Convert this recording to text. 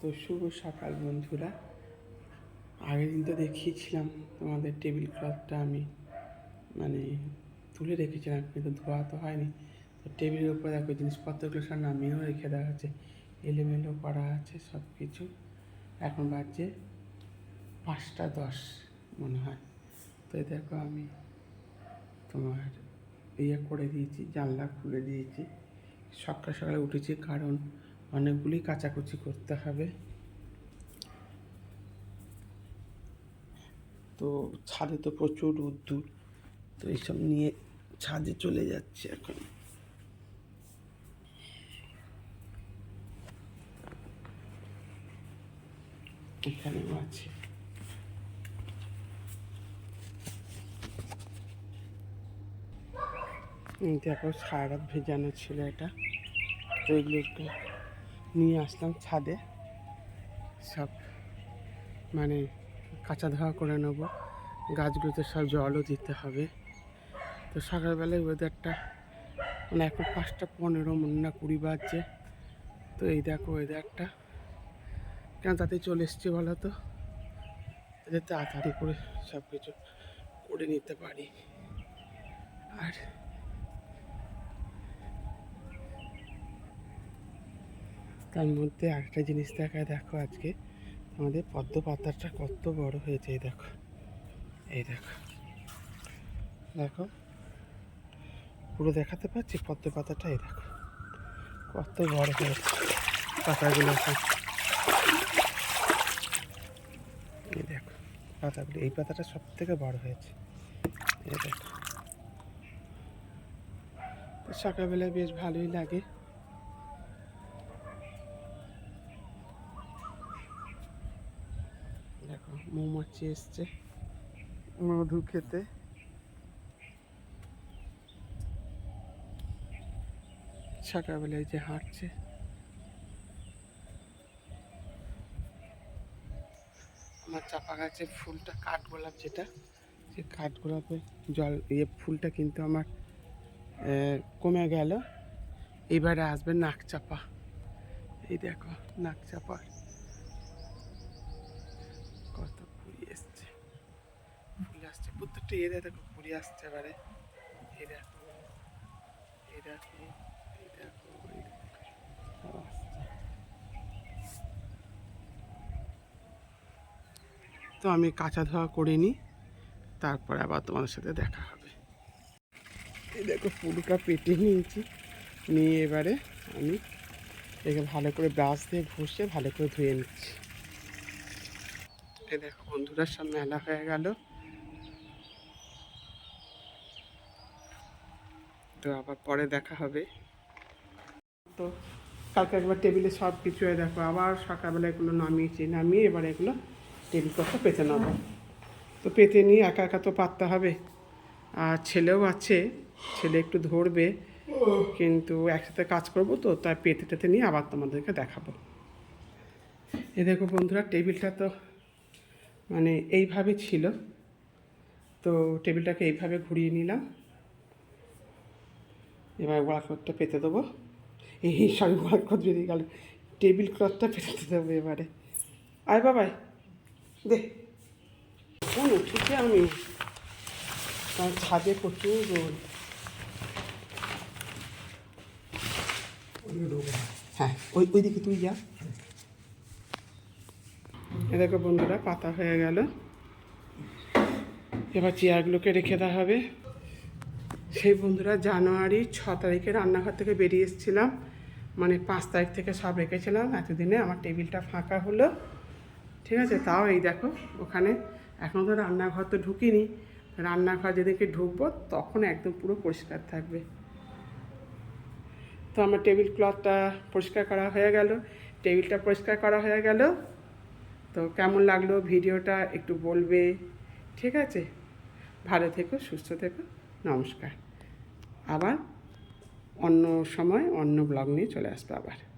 তো শুভ সকাল বন্ধুরা। আগের দিন তো দেখিয়েছিলাম তোমাদের টেবিল ক্লথটা আমি মানে তুলে রেখেছিলাম, কিন্তু ধোয়া তো হয়নি। তো টেবিলের উপরে দেখো জিনিসপত্রগুলো সব নামিয়েও রেখে দেওয়া আছে এলোমেলো করা আছে সব কিছু এখন বাজছে পাঁচটা দশ মনে হয়। তো দেখো আমি তোমার ইয়ে করে দিয়েছি, জানলা খুলে দিয়েছি। সকাল সকালে উঠেছি কারণ অনেকগুলি কাচাকুচি করতে হবে। তো ছাদে তো প্রচুর রোদ্দুর তো এইসব নিয়ে ছাদে চলে যাচ্ছে এখন। এখানেও আছে। দেখো, সারা রাত ভেজানো ছিল এটা। তো এগুলোকে নিয়ে আসলাম ছাদে। সব মানে কাঁচা ধোয়া করে নেব। গাছগুলোতে সব জলও দিতে হবে। তো সকালবেলায় ওয়েদারটা মানে এখন পাঁচটা পনেরো না কুড়ি বাজছে। তো এই দেখো ওয়েদারটা কেন তাতে চলে এসছে বলো তো? যাতে তাড়াতাড়ি করে সব কিছু করে নিতে পারি। আর তার মধ্যে আরেকটা জিনিস দেখায়, দেখো আজকে। আমাদের পদ্ম পাতাটা কত বড় হয়েছে, এই দেখো। এই দেখো। দেখো। পুরো দেখাতে পাচ্ছি পদ্ম পাতাটা, এই দেখো। কত বড় হয়েছে পাতাগুলো। এই দেখো, পাতাগুলো, এই পাতাটা সব থেকে বড় হয়েছে। এই দেখো। সকালবেলায় বেশ ভালোই লাগে দেখো মৌমাছি এসছে। মধু খেতে। সকালবেলায় যে হাঁটছে। আমার চাপা গাছের ফুলটা কাঠগোলাপ যেটা সেই কাঠগোলাপে জল ইয়ে ফুলটা কিন্তু আমার কমে গেল। এবারে আসবে নাক চাপা। এই দেখো নাক চাপার কত কুড়ি এসছে ফুল প্রত্যেকটা এরে দেখো কুড়ি আসছে এবারে। এই দেখো এই দেখো। তো আমি কাঁচা ধোয়া করে নিই, তারপরে আবার তোমাদের সাথে দেখা হবে। এই দেখো পুরোটা পেটে নিয়েছি। নিয়ে এবারে আমি একে ভালো করে ব্রাশ দিয়ে ঘষে, ভালো করে ধুয়ে নিচ্ছি। এই দেখো, বন্ধুরা, সব মেলা হয়ে গেল। তো আবার পরে দেখা হবে। তো কালকে একবার টেবিলে সব কিছু দেখো আবার সকালবেলা এগুলো নামিয়েছি নামিয়ে এবার এগুলো টেবিল কথা পেতে নেব। তো পেতে নিয়ে একা একা তো পাততে হবে। আর ছেলেও আছে, ছেলে একটু ধরবে, কিন্তু একসাথে কাজ করব তো, তাই পেতে টেতে নিয়ে আবার তোমাদেরকে দেখাবো। এ দেখো বন্ধুরা, টেবিলটা তো মানে এইভাবে ছিল। তো টেবিলটাকে এইভাবে ঘুরিয়ে নিলাম। এবার ওয়ালক্লথটা পেতে দেবো। এই সবই ওয়ালক্লথ বেরিয়ে গেল টেবিল ক্লথটা পেতে দেবো এবারে। আয় বাবাই দে। কোন উঠেছি আমি। কারণ ছাদে প্রচুর রোদ। হ্যাঁ ওই ওই দিকে তুই যা। এ দেখো বন্ধুরা পাতা হয়ে গেল। এবার চেয়ারগুলোকে রেখে দেওয়া হবে। সেই বন্ধুরা জানুয়ারি ছ তারিখে রান্নাঘর থেকে বেরিয়ে এসেছিলাম। মানে পাঁচ তারিখ থেকে সব রেখেছিলাম। এতদিনে আমার টেবিলটা ফাঁকা হলো। ঠিক আছে, তাও এই দেখো, ওখানে এখন তো রান্নাঘর তো ঢুকিনি। রান্নাঘর যেদিনকে ঢুকবো, তখন একদম পুরো পরিষ্কার থাকবে। তো আমার টেবিল ক্লথটা পরিষ্কার করা হয়ে গেল। টেবিলটা পরিষ্কার করা হয়ে গেল। তো কেমন লাগল ভিডিওটা একটু বলবে। ঠিক আছে, ভালো থেকো, সুস্থ থেকো। নমস্কার। আবার অন্য সময় অন্য ব্লগ নিয়ে চলে আসব আবার।